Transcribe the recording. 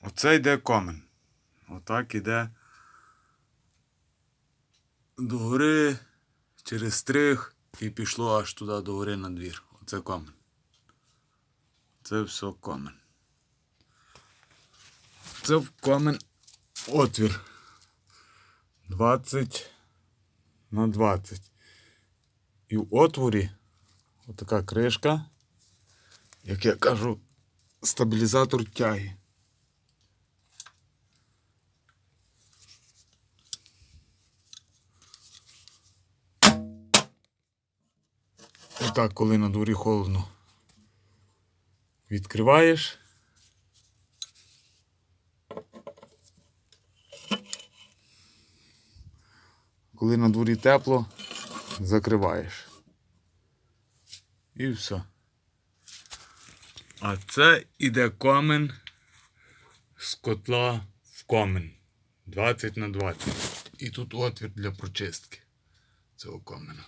Оце йде комен. Отак іде до гори через стриг і пішло аж туди до гори на двір. Оце комен. Це все комен. Це в комен отвір. 20 на 20. І в отворі отака кришка, як я кажу, стабілізатор тяги. Отак, коли на дворі холодно. Відкриваєш. Коли на дворі тепло, закриваєш. І все. А це іде комен з котла в комен. 20 на 20. І тут отвір для прочистки цього комена.